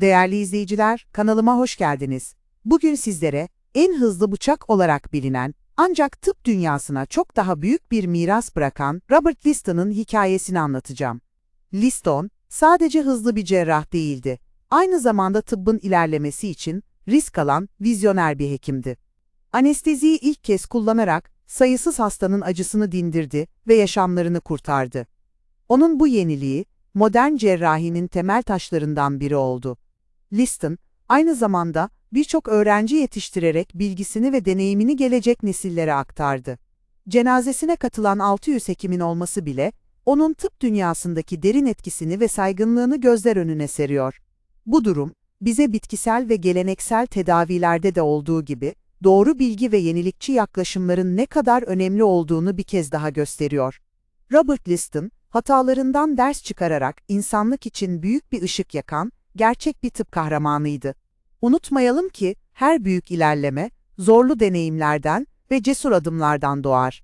Değerli izleyiciler, kanalıma hoş geldiniz. Bugün sizlere en hızlı bıçak olarak bilinen ancak tıp dünyasına çok daha büyük bir miras bırakan Robert Liston'ın hikayesini anlatacağım. Liston sadece hızlı bir cerrah değildi. Aynı zamanda tıbbın ilerlemesi için risk alan vizyoner bir hekimdi. Anesteziyi ilk kez kullanarak sayısız hastanın acısını dindirdi ve yaşamlarını kurtardı. Onun bu yeniliği, modern cerrahinin temel taşlarından biri oldu. Liston, aynı zamanda birçok öğrenci yetiştirerek bilgisini ve deneyimini gelecek nesillere aktardı. Cenazesine katılan 600 hekimin olması bile, onun tıp dünyasındaki derin etkisini ve saygınlığını gözler önüne seriyor. Bu durum, bize bitkisel ve geleneksel tedavilerde de olduğu gibi, doğru bilgi ve yenilikçi yaklaşımların ne kadar önemli olduğunu bir kez daha gösteriyor. Robert Liston, hatalarından ders çıkararak insanlık için büyük bir ışık yakan, gerçek bir tıp kahramanıydı. Unutmayalım ki her büyük ilerleme, zorlu deneyimlerden ve cesur adımlardan doğar.